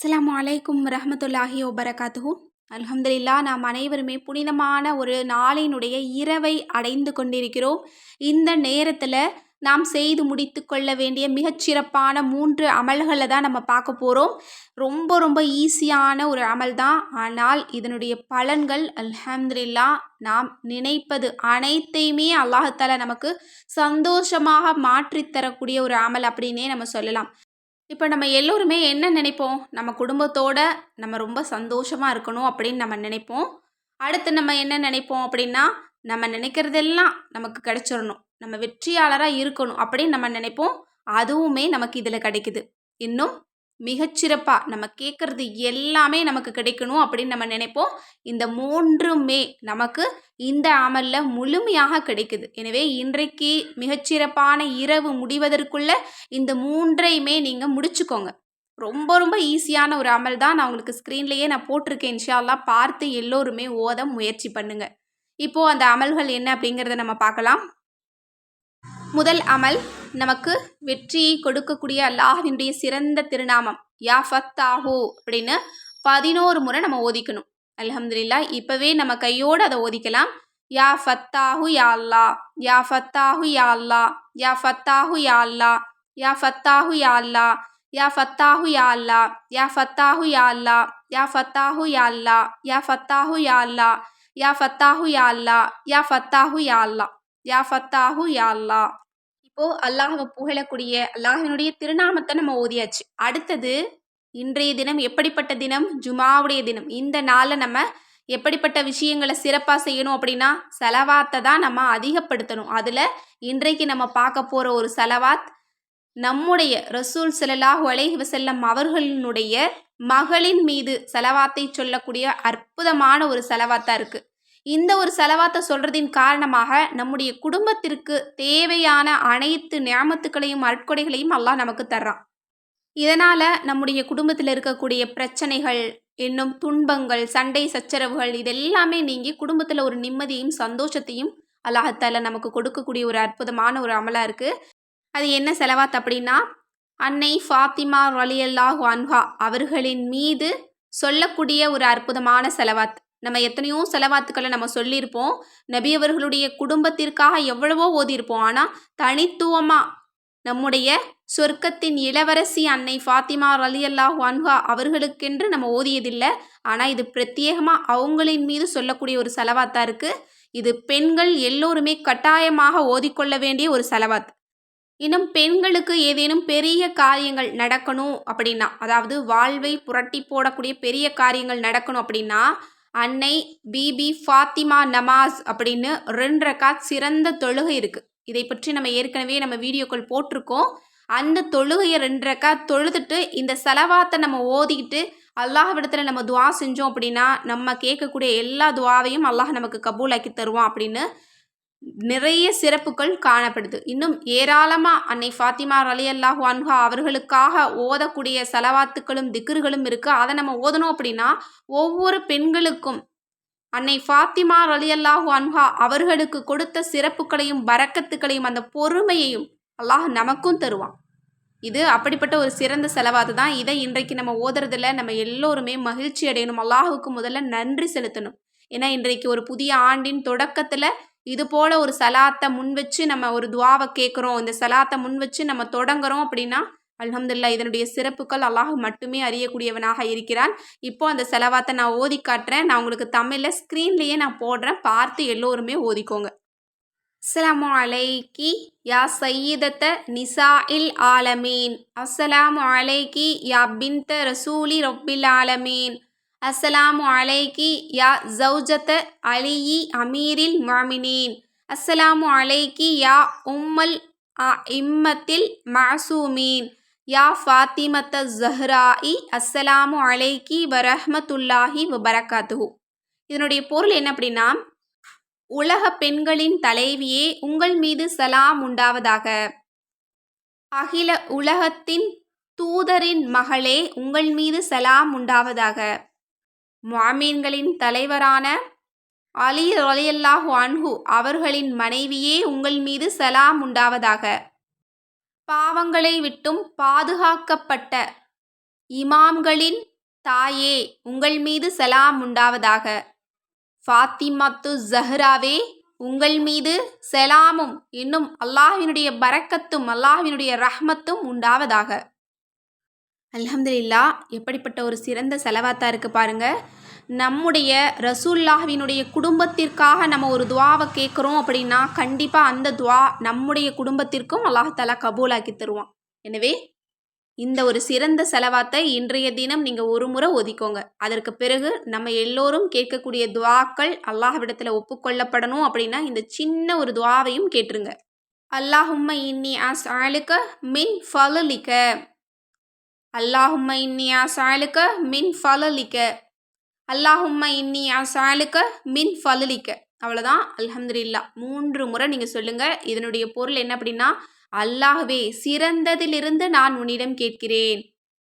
அஸ்லாம் அலைக்கும் ரஹமத்துல்லாஹி ஒபரகாத்துஹூ அலமதுல்லா நாம் அனைவருமே புனிதமான ஒரு நாளினுடைய இரவை அடைந்து கொண்டிருக்கிறோம். இந்த நேரத்தில் நாம் செய்து முடித்து கொள்ள வேண்டிய மிகச்சிறப்பான மூன்று அமல்களை தான் நம்ம பார்க்க போகிறோம் ரொம்ப ரொம்ப ஈஸியான ஒரு அமல் தான். ஆனால் இதனுடைய பலன்கள் அல்ஹம்துலில்லா நாம் நினைப்பது அனைத்தையுமே அல்லாஹால நமக்கு சந்தோஷமாக மாற்றித்தரக்கூடிய ஒரு அமல் அப்படின்னே நம்ம சொல்லலாம். இப்போ நம்ம எல்லோருமே என்ன நினைப்போம்? நம்ம குடும்பத்தோட நம்ம ரொம்ப சந்தோஷமாக இருக்கணும் அப்படின்னு நம்ம நினைப்போம். அடுத்து நம்ம என்ன நினைப்போம் அப்படின்னா நம்ம நினைக்கிறதெல்லாம் நமக்கு கிடைச்சிடணும் நம்ம வெற்றியாளராக இருக்கணும் அப்படின்னு நம்ம நினைப்போம். அதுவுமே நமக்கு இதில் கிடைக்குது. இன்னும் மிகச்சிறப்பாக நம்ம கேட்குறது எல்லாமே நமக்கு கிடைக்கணும் அப்படின்னு நம்ம நினைப்போம். இந்த மூன்றுமே நமக்கு இந்த அமலில் முழுமையாக கிடைக்குது. எனவே இன்றைக்கு மிகச்சிறப்பான இரவு முடிவதற்குள்ள இந்த மூன்றையுமே நீங்கள் முடிச்சுக்கோங்க. ரொம்ப ரொம்ப ஈஸியான ஒரு அமல் தான். நான் உங்களுக்கு ஸ்க்ரீன்லேயே நான் போட்டிருக்கேன். இன்ஷால்லாம் பார்த்து எல்லோருமே ஓத முயற்சி பண்ணுங்க. இப்போது அந்த அமல்கள் என்ன அப்படிங்கிறத நம்ம பார்க்கலாம். முதல் அமல் நமக்கு வெற்றியை கொடுக்கக்கூடிய அல்லாஹினுடைய சிறந்த திருநாமம் யா ஃபத்தாஹூ அப்படின்னு பதினோரு முறை நம்ம ஓதிக்கணும் அலமதுல்லா இப்போவே நம்ம கையோடு அதை ஓதிக்கலாம் யா ஃபத்தாஹு யா அல்லா யா ஃபத்தாஹு யா அல்லா யா ஃபத்தாஹு யா அல்லா யா ஃபத்தாஹு யா அல்லா யா ஃபத்தாஹு யா அல்லா யா ஃபத்தாஹு யா அல்லா யா ஃபத்தாஹு யா அல்லா யா ஃபத்தாஹு யா அல்லா யா ஃபத்தாஹு யா அல்லா யா ஃபத்தாஹு யா அல்லா யா ஃபத்தாஹு யா அல்லா இப்போ அல்லாஹவை புகழக்கூடிய அல்லாஹினுடைய திருநாமத்தை நம்ம ஓதியாச்சு. அடுத்தது இன்றைய தினம் எப்படிப்பட்ட தினம்? ஜுமாவுடைய தினம். இந்த நாளில் நம்ம எப்படிப்பட்ட விஷயங்களை சிறப்பாக செய்யணும் அப்படின்னா செலவாத்தை தான் நம்ம அதிகப்படுத்தணும். அதில் இன்றைக்கு நம்ம பார்க்க போகிற ஒரு செலவாத் நம்முடைய ரசூல் செலலாஹு அலைஹி வசல்லம் அவர்களினுடைய மகளின் மீது செலவாத்தை சொல்லக்கூடிய அற்புதமான ஒரு செலவாத்தான் இருக்குது இந்த ஒரு செலவாத்தை சொல்கிறதின் காரணமாக நம்முடைய குடும்பத்திற்கு தேவையான அனைத்து ஞாபகத்துக்களையும் அற்கொடைகளையும் அல்லாஹ் நமக்கு தர்றான். இதனால் நம்முடைய குடும்பத்தில் இருக்கக்கூடிய பிரச்சனைகள் இன்னும் துன்பங்கள் சண்டை சச்சரவுகள் இதெல்லாமே நீங்கி குடும்பத்தில் ஒரு நிம்மதியும் சந்தோஷத்தையும் அல்லாஹத்தால நமக்கு கொடுக்கக்கூடிய ஒரு அற்புதமான ஒரு அமலாக இருக்குது அது என்ன செலவாத் அப்படின்னா அன்னை ஃபாத்திமா ரலியல்லாஹ் அன்ஹா அவர்களின் மீது சொல்லக்கூடிய ஒரு அற்புதமான செலவாத். நம்ம எத்தனையோ செலவாத்துக்களை நம்ம சொல்லியிருப்போம். நபி அவர்களுடைய குடும்பத்திற்காக எவ்வளவோ ஓதியிருப்போம். ஆனால் தனித்துவமாக நம்முடைய சொர்க்கத்தின் இளவரசி அன்னை ஃபாத்திமா அலி அல்லாஹ் அன்ஹா அவர்களுக்கென்று நம்ம ஓதியதில்லை. ஆனால் இது பிரத்யேகமாக அவங்களின் மீது சொல்லக்கூடிய ஒரு செலவாத்தாக இருக்குது இது பெண்கள் எல்லோருமே கட்டாயமாக ஓதிக்கொள்ள வேண்டிய ஒரு செலவாத். இன்னும் பெண்களுக்கு ஏதேனும் பெரிய காரியங்கள் நடக்கணும் அப்படின்னா அதாவது வாழ்வை புரட்டி போடக்கூடிய பெரிய காரியங்கள் நடக்கணும் அப்படின்னா அன்னை பிபி ஃபாத்திமா நமாஸ் அப்படின்னு ரெண்டு ரக்காத் சிறந்த தொழுகை இருக்குது இதை பற்றி நம்ம ஏற்கனவே நம்ம வீடியோக்கள் போட்டிருக்கோம். அந்த தொழுகையை ரெண்டு ரக்காத் தொழுதுட்டு இந்த செலவாத்தை நம்ம ஓதிக்கிட்டு அல்லாஹ்விடத்தில் நம்ம துவா செஞ்சோம் அப்படின்னா நம்ம கேட்கக்கூடிய எல்லா துவாவையும் அல்லாஹ் நமக்கு கபூலாக்கி தருவான் அப்படின்னு நிறைய சிறப்புகள் காணப்படுது. இன்னும் ஏராளமாக அன்னை ஃபாத்திமா அலி அல்லாஹு அன்ஹா அவர்களுக்காக ஓதக்கூடிய செலவாத்துக்களும் திக்ருகளும் இருக்குது அதை நம்ம ஓதணும் அப்படின்னா ஒவ்வொரு பெண்களுக்கும் அன்னை ஃபாத்திமா அலி அல்லாஹு அன்ஹா அவர்களுக்கு கொடுத்த சிறப்புகளையும் வரக்கத்துக்களையும் அந்த பொறுமையையும் அல்லாஹ் நமக்கும் தருவான். இது அப்படிப்பட்ட ஒரு சிறந்த செலவாது தான். இதை இன்றைக்கு நம்ம ஓதுறதுல நம்ம எல்லோருமே மகிழ்ச்சி அடையணும். அல்லாஹுக்கு முதல்ல நன்றி செலுத்தணும். ஏன்னா இன்றைக்கு ஒரு புதிய ஆண்டின் தொடக்கத்தில் இது போல் ஒரு சலாத்தை முன் வச்சு நம்ம ஒரு துவாவை கேட்குறோம் இந்த சலாத்தை முன் வச்சு நம்ம தொடங்குறோம் அப்படின்னா அலமதுல்லா இதனுடைய சிறப்புகள் அல்லாஹ் மட்டுமே அறியக்கூடியவனாக இருக்கிறான். இப்போ அந்த செலவாத்தை நான் ஓதி காட்டுறேன். நான் உங்களுக்கு தமிழில் ஸ்க்ரீன்லேயே நான் போடுறேன். பார்த்து எல்லோருமே ஓதிக்கோங்க. அஸ்லாம் அலைக்கி யா சையீதத்த நிசா இல் ஆலமீன். அஸ்ஸலாமு அலைக்கி யா பின்த ரசூலி ரொப்பில் ஆலமீன். அஸ்ஸலாமு அலைகி யா ஜவுஜத்த அலியி அமீரில் மாமினீன் அஸ்ஸலாமு அலைகி யா உம்மல் இம்மத்தில் மாசூமீன் யா ஃபாத்திமத்த ஜஹ்ராஇ அஸ்ஸலாமு அலைகி வரஹமத்துல்லாஹி வபரகாத்துஹு. இதனுடைய பொருள் என்ன அப்படின்னா உலக பெண்களின் தலைவியே உங்கள் மீது சலாம் உண்டாவதாக. அகில உலகத்தின் தூதரின் மகளே உங்கள் மீது சலாம் உண்டாவதாக. மாமீன்களின் தலைவரான அலி ரலியல்லாஹு அன்ஹு அவர்களின் மனைவியே உங்கள் மீது சலாம் உண்டாவதாக. பாவங்களை விட்டும் பாதுகாக்கப்பட்ட இமாம்களின் தாயே உங்கள் மீது சலாம் உண்டாவதாக. ஃபாத்திமத்து ஜஹ்ராவே உங்கள் மீது செலாமும் இன்னும் அல்லாஹினுடைய பரக்கத்தும் அல்லாஹினுடைய ரஹ்மத்தும் உண்டாவதாக. அல்ஹம்துலில்லா எப்படிப்பட்ட ஒரு சிறந்த செலவாத்தா இருக்குது பாருங்கள் நம்முடைய ரசூல்லாஹ்வினுடைய குடும்பத்திற்காக நம்ம ஒரு துவாவை கேட்குறோம் அப்படின்னா கண்டிப்பாக அந்த துவா நம்முடைய குடும்பத்திற்கும் அல்லாஹாலா கபூலாக்கி தருவான். எனவே இந்த ஒரு சிறந்த செலவாத்தை இன்றைய தினம் நீங்கள் ஒரு முறை ஒதுக்கோங்க. அதற்கு பிறகு நம்ம எல்லோரும் கேட்கக்கூடிய துவாக்கள் அல்லாஹ்விடத்தில் ஒப்புக்கொள்ளப்படணும் அப்படின்னா இந்த சின்ன ஒரு துவாவையும் கேட்டுருங்க. அல்லாஹும்ம இன்னி ஆஸ் ஆளுக்க மின் ஃபலுலிக்க அல்லாஹும்ம இன்னி ஆஸ் மின் ஃபலலிக்க அல்லாஹும்ம இன்னி ஆஸ் மின் ஃபலலிக்க அவ்வளோதான் அல்ஹம்துலில்லா. மூன்று முறை நீங்கள் சொல்லுங்கள் இதனுடைய பொருள் என்ன அப்படின்னா அல்லாஹ்வே சிறந்ததிலிருந்து நான் உன்னிடம் கேட்கிறேன்.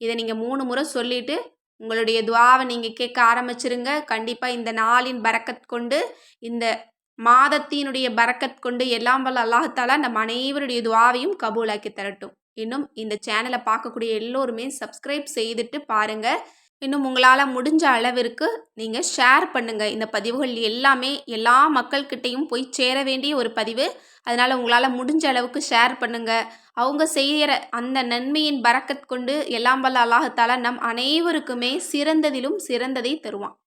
இதை நீங்கள் மூணு முறை சொல்லிட்டு உங்களுடைய துவாவை நீங்கள் கேட்க ஆரம்பிச்சிருங்க. கண்டிப்பாக இந்த நாளின் பறக்கத் கொண்டு இந்த மாதத்தினுடைய பறக்கத் கொண்டு எல்லாம் வல்ல அல்லாஹாலா நம்ம அனைவருடைய துவாவையும் கபூலாக்கி தரட்டும். இன்னும் இந்த சேனலை பார்க்கக்கூடிய எல்லோருமே சப்ஸ்கிரைப் செய்துட்டு பாருங்கள் இன்னும் உங்களால் முடிஞ்ச அளவிற்கு நீங்கள் ஷேர் பண்ணுங்கள் இந்த பதிவுகள் எல்லாமே எல்லா மக்கள்கிட்டையும் போய் சேர வேண்டிய ஒரு பதிவு. அதனால் உங்களால் முடிஞ்ச அளவுக்கு ஷேர் பண்ணுங்கள் அவங்க செய்கிற அந்த நன்மையின் பறக்கத் கொண்டு எல்லாம் வல்ல அல்லாஹத்தாலா நம் அனைவருக்குமே சிறந்ததிலும் சிறந்ததை தருவான்.